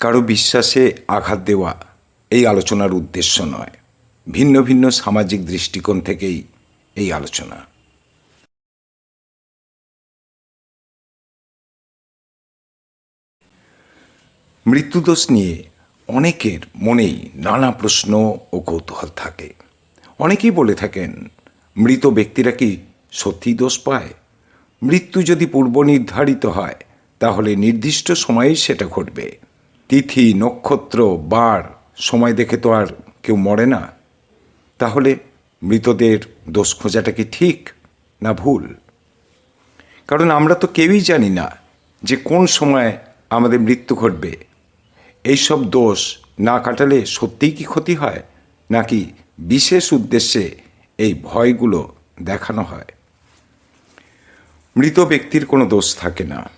কারও বিশ্বাসে আঘাত দেওয়া এই আলোচনার উদ্দেশ্য নয়। ভিন্ন ভিন্ন সামাজিক দৃষ্টিকোণ থেকেই এই আলোচনা। মৃত্যুদোষ নিয়ে অনেকের মনেই নানা প্রশ্ন ও কৌতূহল থাকে। অনেকেই বলে থাকেন, মৃত ব্যক্তিরা কি সত্যিই দোষ পায়? মৃত্যু যদি পূর্ব নির্ধারিত হয়, তাহলে নির্দিষ্ট সময়েই সেটা ঘটবে। তিথি, নক্ষত্র বার সময় দেখে তো আর কেউ মরে না। তাহলে মৃতদের দোষ খোঁজাটা কি ঠিক না ভুল? কারণ আমরা তো কেউই জানি না যে কোন সময় আমাদের মৃত্যু ঘটবে। এইসব দোষ না কাটালে সত্যিই কি ক্ষতি হয়? নাকি বিশেষ উদ্দেশ্যে এই ভয়গুলো দেখানো হয়? মৃত ব্যক্তির কোনো দোষ থাকে না।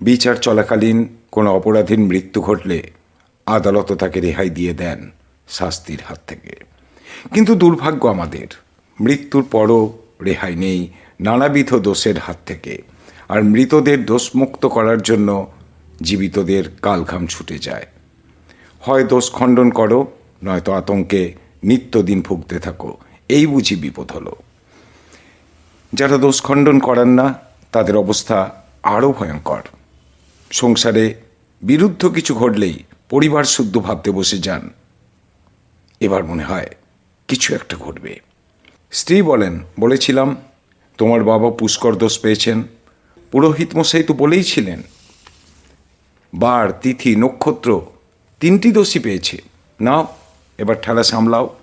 বিচার চলাকালীন কোনো অপরাধীর মৃত্যু ঘটলে আদালত তাকে রেহাই দিয়ে দেন শাস্তির হাত থেকে। কিন্তু দুর্ভাগ্য আমাদের, মৃত্যুর পরও রেহাই নেই, নানাবিধ দোষের হাত থেকে। আর মৃতদের দোষমুক্ত করার জন্য জীবিতদের কালঘাম ছুটে যায়। হয় দোষ খণ্ডন করো, নয়তো আতঙ্কে নিত্যদিন ভুগতে থাকো, এই বুঝি বিপদ হলো। যারা দোষ খণ্ডন করেন না, তাদের অবস্থা আরও ভয়ঙ্কর। সংসারে বিরুদ্ধ কিছু ঘটলেই পরিবার শুদ্ধ ভাবতে বসে যান। এবার মনে হয় কিছু একটা ঘটবে। স্ত্রী বলেন, বলেছিলাম, তোমার বাবা পুষ্কর দোষ পেয়েছেন। পুরোহিত মশাই তো বলেই ছিলেন, বার, তিথি, নক্ষত্র, তিনটি দোষী পেয়েছে। নাও, এবার ঠেলা সামলাও।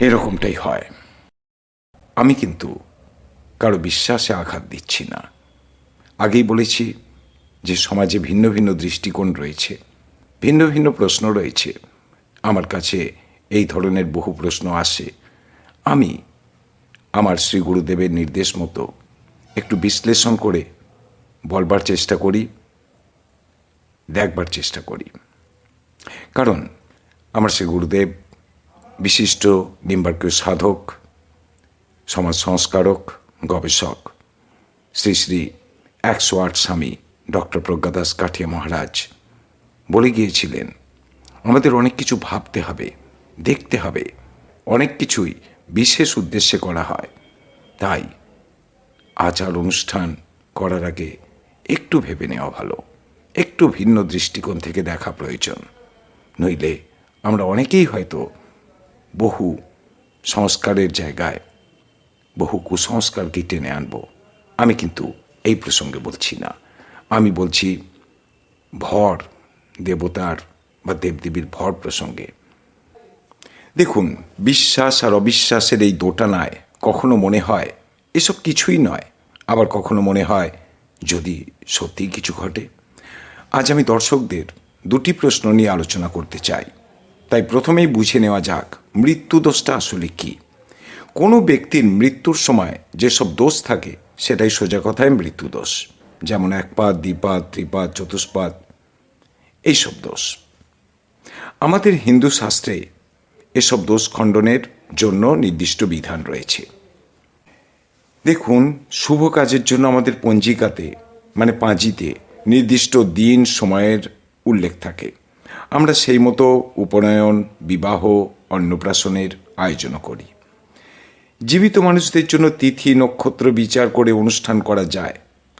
এরকমটাই হয়। আমি কিন্তু কারও বিশ্বাসে আঘাত দিচ্ছি না। আগেই বলেছি যে সমাজে ভিন্ন ভিন্ন দৃষ্টিকোণ রয়েছে, ভিন্ন ভিন্ন প্রশ্ন রয়েছে। আমার কাছে এই ধরনের বহু প্রশ্ন আসে। আমি আমার শ্রী গুরুদেবের নির্দেশ মতো একটু বিশ্লেষণ করে বলবার চেষ্টা করি, দেখবার চেষ্টা করি। কারণ আমার শ্রী গুরুদেব বিশিষ্ট নিম্বার্কীয় সাধক, সমাজ সংস্কারক, গবেষক, শ্রী শ্রী একশো আট স্বামী, ডক্টর প্রজ্ঞাদাস কাঠিয়া মহারাজ। বলে গিয়েছিলেন, আমাদের অনেক কিছু ভাবতে হবে, দেখতে হবে। অনেক কিছুই বিশেষ উদ্দেশ্যে করা হয়। তাই আচার অনুষ্ঠান করার আগে একটু ভেবে নেওয়া ভালো। একটু ভিন্ন দৃষ্টিকোণ থেকে দেখা প্রয়োজন। নইলে আমরা অনেকেই হয়তো বহু সংস্কারের জায়গায় বহু কুসংস্কারকে টেনে আনব। আমি কিন্তু এই প্রসঙ্গে বলছি না। আমি বলছি ভর দেবতার বা দেবদেবীর ভর প্রসঙ্গে। দেখুন, বিশ্বাস আর অবিশ্বাসের এই দোটানায় কখনো মনে হয় এসব কিছুই নয়। আবার কখনো মনে হয় যদি সত্যিই কিছু ঘটে। আজ আমি দর্শকদের দুটি প্রশ্ন নিয়ে আলোচনা করতে চাই। তাই প্রথমেই বুঝে নেওয়া যাক মৃত্যু দোষটা আসলে কী? কোনো ব্যক্তির মৃত্যুর সময় যেসব দোষ থাকে সেটাই সোজা কথায় মৃত্যু দোষ। যেমন একপাত দ্বিপাত ত্রিপাত, চতুষ্পাত, এইসব দোষ। আমাদের হিন্দু শাস্ত্রে এসব দোষ খণ্ডনের জন্য নির্দিষ্ট বিধান রয়েছে। দেখুন, শুভ কাজের জন্য আমাদের পঞ্জিকাতে মানে পাঁজিতে, নির্দিষ্ট দিন, সময়ের উল্লেখ থাকে। আমরা সেই মতো উপনয়ন, বিবাহ, অন্নপ্রাশনের আয়োজনও করি। জীবিত মানুষদের জন্য তিথি, নক্ষত্র বিচার করে অনুষ্ঠান করা যায়।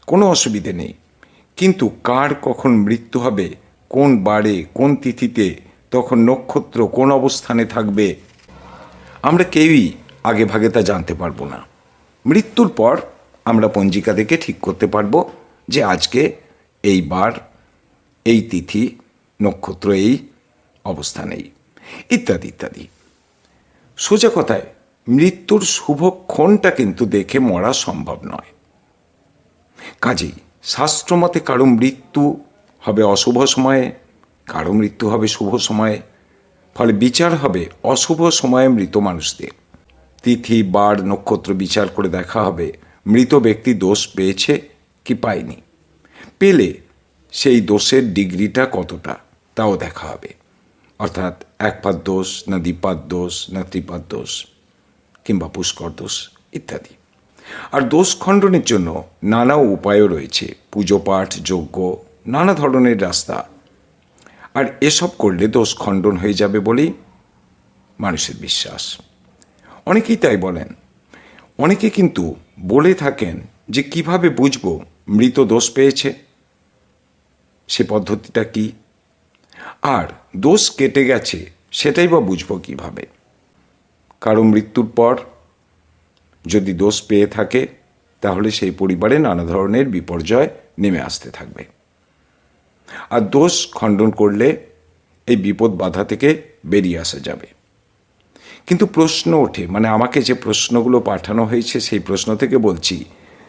কোনো অসুবিধে নেই। কিন্তু কার কখন মৃত্যু হবে, কোন বারে, কোন তিথিতে, তখন নক্ষত্র কোন অবস্থানে থাকবে, আমরা কেউই আগে ভাগে তা জানতে পারব না। মৃত্যুর পর আমরা পঞ্জিকা দেখে ঠিক করতে পারব যে আজকে এই বার, এই তিথি, নক্ষত্র এই অবস্থানেই, ইত্যাদি ইত্যাদি। সোজা কথায় মৃত্যুর শুভক্ষণটা কিন্তু দেখে মরা সম্ভব নয়। কাজেই শাস্ত্রমতে কারও মৃত্যু হবে অশুভ সময়ে, কারও মৃত্যু হবে শুভ সময়ে, ফলে বিচার হবে অশুভ সময়ে মৃত মানুষদের। তিথি, বার, নক্ষত্র বিচার করে দেখা হবে, মৃত ব্যক্তি দোষ পেয়েছে কি পায়নি। পেলে সেই দোষের ডিগ্রিটা কতটা, তাও দেখা হবে। অর্থাৎ একপাত দোষ, না দ্বিপাত দোষ, না ত্রিপাত দোষ। কিংবা পুষ্কর দোষ ইত্যাদি। আর দোষ খণ্ডনের জন্য নানা উপায়ও রয়েছে। পুজো পাঠ, যজ্ঞ, নানা ধরনের রাস্তা। আর এসব করলে দোষ খণ্ডন হয়ে যাবে বলেই মানুষের বিশ্বাস। অনেকেই তাই বলেন। অনেকে কিন্তু বলে থাকেন যে কীভাবে বুঝব মৃত দোষ পেয়েছে? সে পদ্ধতিটা কি? আর দোষ কেটে গেছে, সেটাই বা বুঝব কীভাবে? কারও মৃত্যুর পর যদি দোষ পেয়ে থাকে, তাহলে সেই পরিবারে নানা ধরনের বিপর্যয় নেমে আসতে থাকবে। আর দোষ খণ্ডন করলে এই বিপদ বাধা থেকে বেরিয়ে আসা যাবে। কিন্তু প্রশ্ন ওঠে মানে আমাকে যে প্রশ্নগুলো পাঠানো হয়েছে, সেই প্রশ্ন থেকে বলছি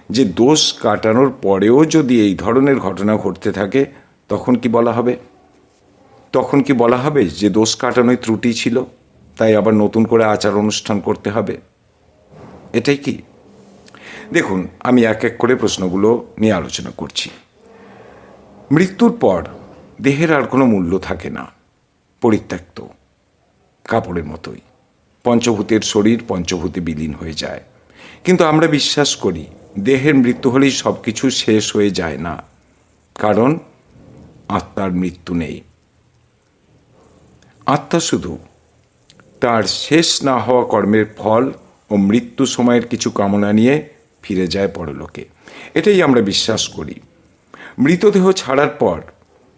যে দোষ কাটানোর পরেও যদি এই ধরনের ঘটনা ঘটতে থাকে, তখন কি বলা হবে? তখন কি বলা হবে যে দোষ কাটানোয় ত্রুটি ছিল? তাই আবার নতুন করে আচার অনুষ্ঠান করতে হবে। এটাই কি? দেখুন, আমি এক এক করে প্রশ্নগুলো নিয়ে আলোচনা করছি। মৃত্যুর পর দেহের আর কোনো মূল্য থাকে না, পরিত্যক্ত, কাপড়ের মতোই। পঞ্চভূতের শরীর পঞ্চভূতে বিলীন হয়ে যায়। কিন্তু আমরা বিশ্বাস করি, দেহের মৃত্যু হলেই সব কিছু শেষ হয়ে যায় না। কারণ আত্মার মৃত্যু নেই। আত্মা শুধু তার শেষ না হওয়া কর্মের ফল ও মৃত্যু সময়ের কিছু কামনা নিয়ে ফিরে যায় পরলোকে। এটাই আমরা বিশ্বাস করি। মৃতদেহ ছাড়ার পর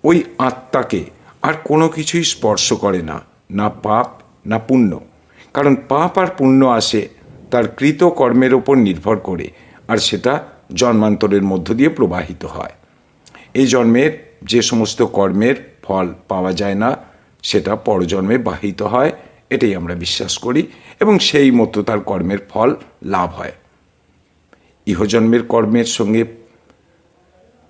ওই আত্মাকে আর কোনো কিছুই স্পর্শ করে না না পাপ, না পুণ্য। কারণ পাপ আর পুণ্য আসে তার কৃত কর্মের ওপর নির্ভর করে আর সেটা জন্মান্তরের মধ্য দিয়ে প্রবাহিত হয়। এই জন্মের যে সমস্ত কর্মের ফল পাওয়া যায় না, সেটা পরজন্মে বাহিত হয় এটাই আমরা বিশ্বাস করি এবং সেই মতো তার কর্মের ফল লাভ হয়। ইহজন্মের কর্মের সঙ্গে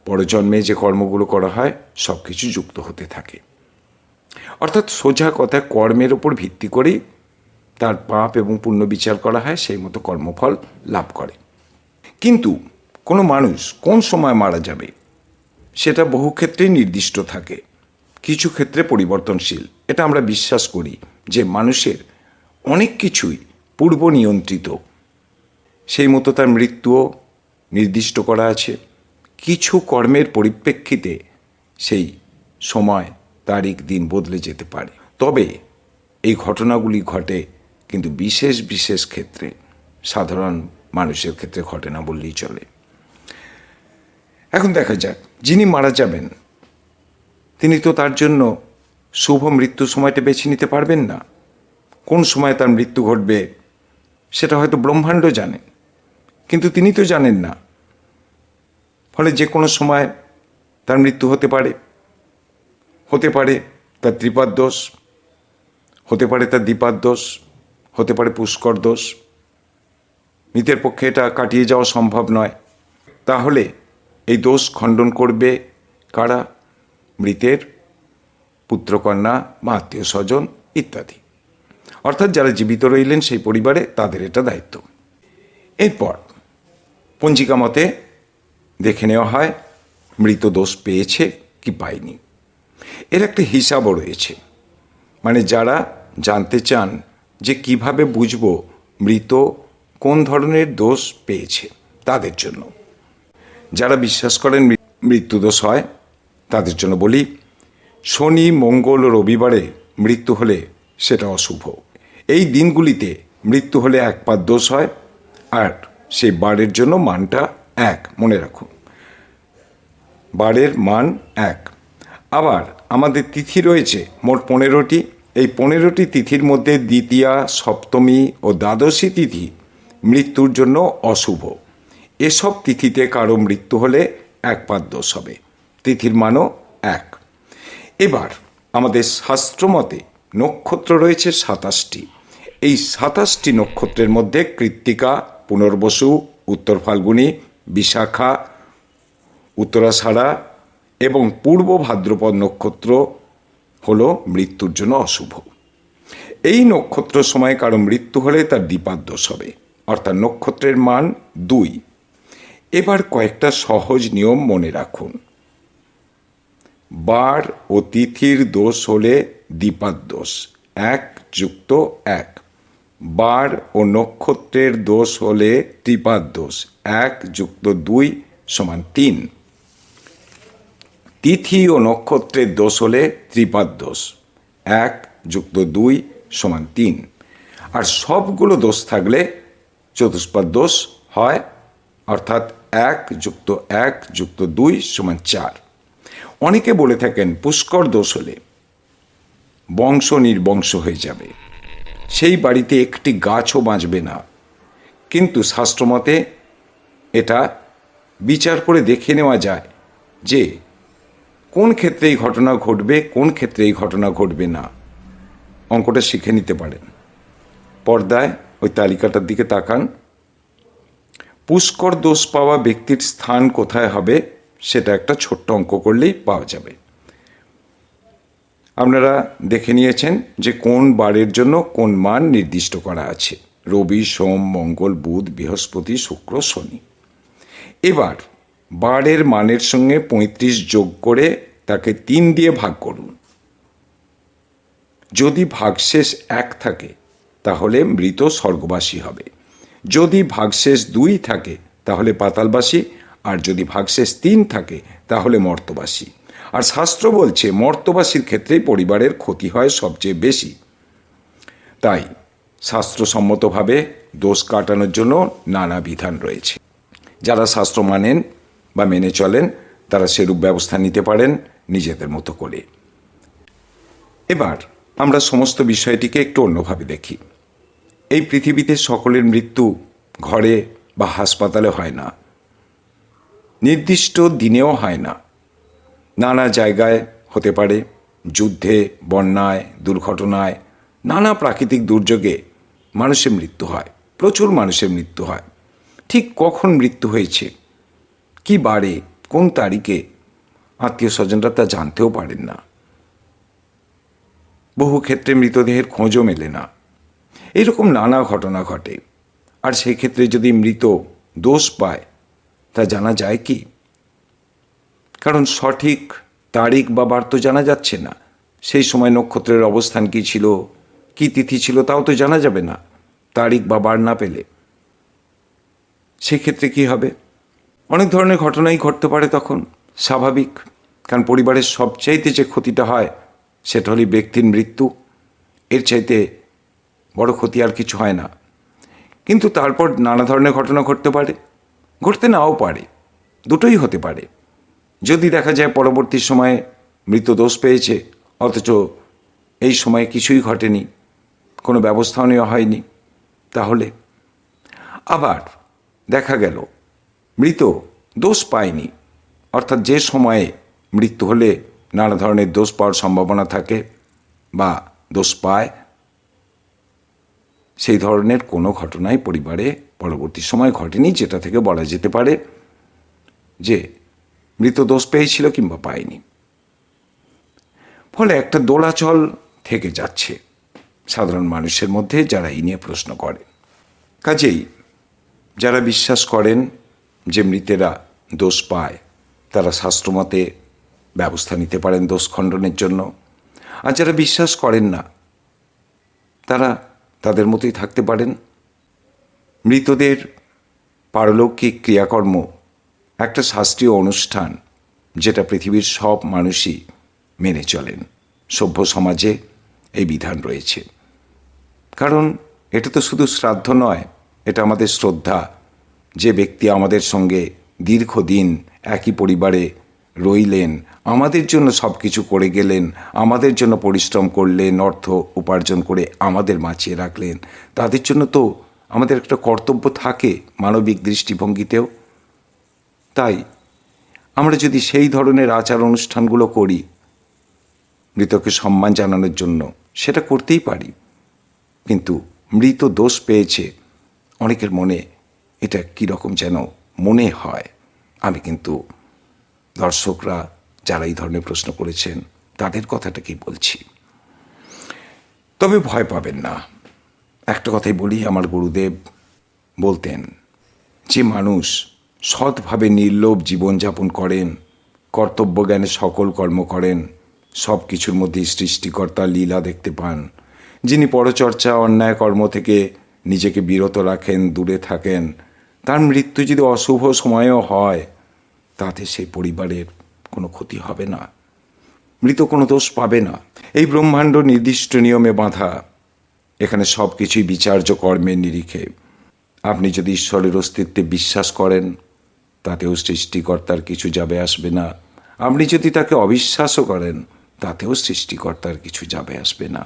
পরজন্মে যে কর্মগুলো করা হয় সব কিছু যুক্ত হতে থাকে। অর্থাৎ সোজা কথা কর্মের ওপর ভিত্তি করেই তার পাপ এবং পুণ্য বিচার করা হয়, সেই মতো কর্মফল লাভ করে। কিন্তু কোনো মানুষ কোন সময় মারা যাবে, সেটা বহু ক্ষেত্রেই নির্দিষ্ট থাকে। কিছু ক্ষেত্রে পরিবর্তনশীল, এটা আমরা বিশ্বাস করি। যে মানুষের অনেক কিছুই পূর্ব নিয়ন্ত্রিত সেই মতো তার মৃত্যুও নির্দিষ্ট করা আছে। কিছু কর্মের পরিপ্রেক্ষিতে সেই সময়, তারিখ, দিন বদলে যেতে পারে। তবে এই ঘটনাগুলি ঘটে কিন্তু বিশেষ বিশেষ ক্ষেত্রে, সাধারণ মানুষের ক্ষেত্রে ঘটে না বললেই চলে। এখন দেখা যাক, যিনি মারা যাবেন, তিনি তো তার জন্য শুভ মৃত্যু সময়টা বেছে নিতে পারবেন না। কোন সময় তার মৃত্যু ঘটবে, সেটা হয়তো ব্রহ্মাণ্ড জানেন কিন্তু তিনি তো জানেন না। ফলে যে কোনো সময় তার মৃত্যু হতে পারে। হতে পারে তার ত্রিপাদ দোষ, হতে পারে তার দ্বিপাদ দোষ, হতে পারে পুষ্কর দোষ। মৃতের পক্ষে এটা কাটিয়ে যাওয়া সম্ভব নয়। তাহলে এই দোষ খণ্ডন করবে কারা? মৃতের পুত্রকন্যা, বা আত্মীয় স্বজন ইত্যাদি। অর্থাৎ যারা জীবিত রইলেন সেই পরিবারে তাদের এটা দায়িত্ব। এরপর, পঞ্জিকা মতে দেখে নেওয়া হয়, মৃত দোষ পেয়েছে কি পায়নি। এর একটা হিসাবও রয়েছে। মানে যারা জানতে চান যে কীভাবে বুঝব মৃত কোন ধরনের দোষ পেয়েছে তাদের জন্য। যারা বিশ্বাস করেন মৃত্যুদোষ হয়, তাদের জন্য বলি শনি, মঙ্গল ও রবিবারে মৃত্যু হলে সেটা অশুভ। এই দিনগুলিতে মৃত্যু হলে এক পাত দোষ হয়, আর সেই বারের জন্য মানটা এক, মনে রাখুন বারের মান এক। আবার আমাদের তিথি রয়েছে মোট পনেরোটি। এই পনেরোটি তিথির মধ্যে দ্বিতীয়া, সপ্তমী ও দ্বাদশী তিথি মৃত্যুর জন্য অশুভ। এসব তিথিতে কারও মৃত্যু হলে এক পাত দোষ হবে। তিথির মানও এক। এবার আমাদের শাস্ত্রমতে নক্ষত্র রয়েছে সাতাশটি। এই সাতাশটি নক্ষত্রের মধ্যে কৃত্তিকা, পুনর্বসু, উত্তর ফাল্গুনী, বিশাখা, উত্তরাষাঢ়া এবং পূর্ব ভাদ্রপদ নক্ষত্র হল মৃত্যুর জন্য অশুভ। এই নক্ষত্র সময় কারও মৃত্যু হলে তার দ্বিপাদ্যস হবে। অর্থাৎ নক্ষত্রের মান দুই। এবার কয়েকটা সহজ নিয়ম মনে রাখুন। বার ও তিথির দোষ হলে দ্বিপাদ দোষ, এক যুক্ত এক। বার ও নক্ষত্রের দোষ হলে ত্রিপাদ দোষ, এক যুক্ত দুই সমান তিন। তিথি ও নক্ষত্রের দোষ হলে ত্রিপাদ দোষ, এক যুক্ত দুই সমান তিন। আর সবগুলো দোষ থাকলে চতুষ্পাদ দোষ হয়, অর্থাৎ এক যুক্ত এক যুক্ত দুই সমান চার। অনেকে বলে থাকেন, পুষ্কর দোষ হলে বংশ নির্বংশ হয়ে যাবে। সেই বাড়িতে একটি গাছও বাঁচবে না। কিন্তু শাস্ত্রমতে এটা বিচার করে দেখে নেওয়া যায় যে, কোন ক্ষেত্রে এই ঘটনা ঘটবে, কোন ক্ষেত্রে এই ঘটনা ঘটবে না। অঙ্কটা শিখে নিতে পারেন। পর্দায় ওই তালিকাটার দিকে তাকান। পুষ্কর দোষ পাওয়া ব্যক্তির স্থান কোথায় হবে? সেটা একটা ছোট্ট অঙ্ক করলেই পাওয়া যাবে। আপনারা দেখে নিয়েছেন যে কোন বারের জন্য কোন মান নির্দিষ্ট করা আছে। রবি, সোম, মঙ্গল, বুধ, বৃহস্পতি, শুক্র, শনি। এবার বারের মানের সঙ্গে পঁয়ত্রিশ যোগ করে তাকে তিন দিয়ে ভাগ করুন। যদি ভাগশেষ এক থাকে, তাহলে মৃত স্বর্গবাসী হবে। যদি ভাগশেষ দুই থাকে, তাহলে পাতালবাসী আর যদি ভাগশেষ তিন থাকে, তাহলে মর্তবাসী। আর শাস্ত্র বলছে, মর্তবাসীর ক্ষেত্রেই পরিবারের ক্ষতি হয় সবচেয়ে বেশি। তাই শাস্ত্রসম্মতভাবে দোষ কাটানোর জন্য নানা বিধান রয়েছে। যারা শাস্ত্র মানেন বা মেনে চলেন, তারা সেরূপ ব্যবস্থা নিতে পারেন নিজেদের মতো করে। এবার আমরা সমস্ত বিষয়টিকে একটু অন্যভাবে দেখি। এই পৃথিবীতে সকলের মৃত্যু ঘরে বা হাসপাতালে হয় না। নির্দিষ্ট দিনেও হয় না। নানা জায়গায় হতে পারে যুদ্ধে, বন্যায়, দুর্ঘটনায়, নানা প্রাকৃতিক দুর্যোগে মানুষের মৃত্যু হয়, প্রচুর মানুষের মৃত্যু হয়। ঠিক কখন মৃত্যু হয়েছে, কি বারে, কোন তারিখে আত্মীয় স্বজনরা তা জানতেও পারেন না। বহু ক্ষেত্রে মৃতদেহের খোঁজও মেলে না। এরকম নানা ঘটনা ঘটে। আর সেই ক্ষেত্রে যদি মৃত দোষ পায় তা জানা যায় কি? কারণ সঠিক তারিখ বা বার তো জানা যাচ্ছে না। সেই সময় নক্ষত্রের অবস্থান কি ছিল? কি তিথি ছিল তাও তো জানা যাবে না। তারিখ বা বার না পেলে। সেক্ষেত্রে কি হবে? অনেক ধরনের ঘটনাই ঘটতে পারে তখন। স্বাভাবিক। কারণ পরিবারের সবচাইতে যে ক্ষতিটা হয়, সেটা হলো ব্যক্তির মৃত্যু। এর চাইতে বড় ক্ষতি আর কিছু হয় না। কিন্তু তারপর নানা ধরনের ঘটনা ঘটতে পারে। ঘটতে নাও পারে, দুটোই হতে পারে। যদি দেখা যায় পরবর্তী সময়ে মৃত দোষ পেয়েছে, অথচ এই সময়ে কিছুই ঘটেনি, কোনো ব্যবস্থাও নেওয়া হয়নি, তাহলে? আবার দেখা গেল, মৃত দোষ পায়নি, অর্থাৎ যে সময়ে মৃত্যু হলে নানা ধরনের দোষ পাওয়ার সম্ভাবনা থাকে বা দোষ পায় সেই ধরনের কোনো ঘটনাই পরিবারে পরবর্তী সময় ঘটেনি, যেটা থেকে বলা যেতে পারে যে মৃত দোষ পেয়েছিল কিংবা পায়নি। ফলে একটা দোলাচল থেকে যাচ্ছে সাধারণ মানুষের মধ্যে যারা এই নিয়ে প্রশ্ন করে কাজেই যারা বিশ্বাস করেন যে মৃতেরা দোষ পায়, তারা শাস্ত্রমতে ব্যবস্থা নিতে পারেন দোষ খণ্ডনের জন্য। আর যারা বিশ্বাস করেন না, তারা তাদের মতোই থাকতে পারেন। মৃতদের পারলৌকিক ক্রিয়াকর্ম একটা শাস্ত্রীয় অনুষ্ঠান যেটা পৃথিবীর সব মানুষই মেনে চলেন। সভ্য সমাজে এই বিধান রয়েছে। কারণ এটা তো শুধু শ্রাদ্ধ নয়, এটা আমাদের শ্রদ্ধা। যে ব্যক্তি আমাদের সঙ্গে দীর্ঘদিন একই পরিবারে রইলেন আমাদের জন্য সব কিছু করে গেলেন, আমাদের জন্য পরিশ্রম করলেন, অর্থ উপার্জন করে আমাদের বাঁচিয়ে রাখলেন। তাদের জন্য তো আমাদের একটা কর্তব্য থাকে মানবিক দৃষ্টিভঙ্গিতেও। তাই আমরা যদি সেই ধরনের আচার অনুষ্ঠানগুলো করি, মৃতকে সম্মান জানানোর জন্য, সেটা করতেই পারি। কিন্তু মৃত দোষ পেয়েছে, অনেকের মনে এটা কীরকম যেন মনে হয়। আমি কিন্তু দর্শকরা যারা এই ধরনের প্রশ্ন করেছেন, তাদের কথাটা কি বলছি। তবে ভয় পাবেন না। একটা কথাই বলি, আমার গুরুদেব বলতেন, যে মানুষ সৎভাবে নির্লোভ জীবনযাপন করেন কর্তব্য জ্ঞানে সকল কর্ম করেন, সব কিছুর মধ্যে সৃষ্টিকর্তা লীলা দেখতে পান, যিনি পরচর্চা, অন্যায় কর্ম থেকে নিজেকে বিরত রাখেন, দূরে থাকেন, তার মৃত্যু যদি অশুভ সময়ও হয়, তাতে সেই পরিবারের কোনো ক্ষতি হবে না। মৃত কোনো দোষ পাবে না। এই ব্রহ্মাণ্ড নির্দিষ্ট নিয়মে বাঁধা। এখানে সব কিছুই বিচার্য কর্মের নিরিখে। আপনি যদি ঈশ্বরের অস্তিত্বে বিশ্বাস করেন, তাতেও সৃষ্টিকর্তার কিছু যাবে আসবে না। আপনি যদি তাকে অবিশ্বাসও করেন, তাতেও সৃষ্টিকর্তার কিছু যাবে আসবে না।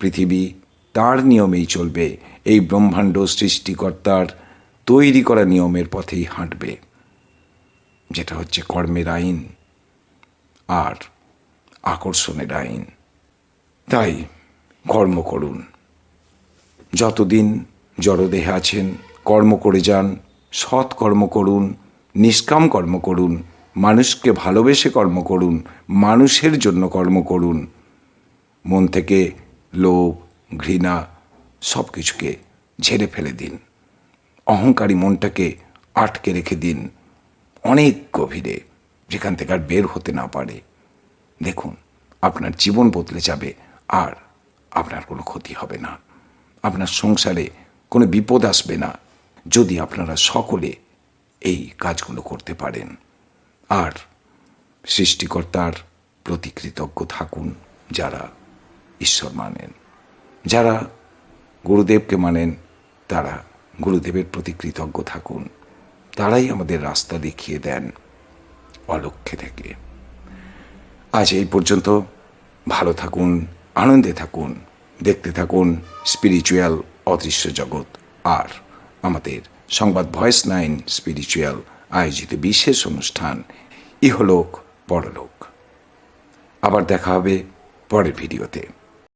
পৃথিবী তার নিয়মেই চলবে। এই ব্রহ্মাণ্ড সৃষ্টিকর্তার তৈরি করা নিয়মের পথেই হাঁটবে। যেটা হচ্ছে কর্মের আইন। আর আকর্ষণের আইন। তাই কর্ম করুন। যতদিন জড়দেহে আছেন, কর্ম করে যান, সৎ কর্ম করুন, নিষ্কাম কর্ম করুন, মানুষকে ভালোবেসে কর্ম করুন, মানুষের জন্য কর্ম করুন, মন থেকে লোভ, ঘৃণা সব কিছুকে ঝেড়ে ফেলে দিন। অহংকারী মনটাকে আটকে রেখে দিন। অনেক গভীরে। যেখান থেকে আর বের হতে না পারে। দেখুন, আপনার জীবন বদলে যাবে, আর আপনার কোনো ক্ষতি হবে না। আপনার সংসারে কোনো বিপদ আসবে না, যদি আপনারা সকলে এই কাজগুলো করতে পারেন। আর সৃষ্টিকর্তার প্রতি কৃতজ্ঞ থাকুন যারা ঈশ্বর মানেন। যারা গুরুদেবকে মানেন, তারা গুরুদেবের প্রতি কৃতজ্ঞ থাকুন। তারাই আমাদের রাস্তা দেখিয়ে দেন। অলক্ষ্যে থেকে। আজ এই পর্যন্ত ভালো থাকুন, আনন্দে থাকুন, দেখতে থাকুন স্পিরিচুয়াল অদৃশ্য জগৎ আর আমাদের সংবাদ ভয়েস নাইন স্পিরিচুয়াল আয়োজিত বিশেষ অনুষ্ঠান ইহলোক পরলোক। আবার দেখা হবে পরের ভিডিওতে।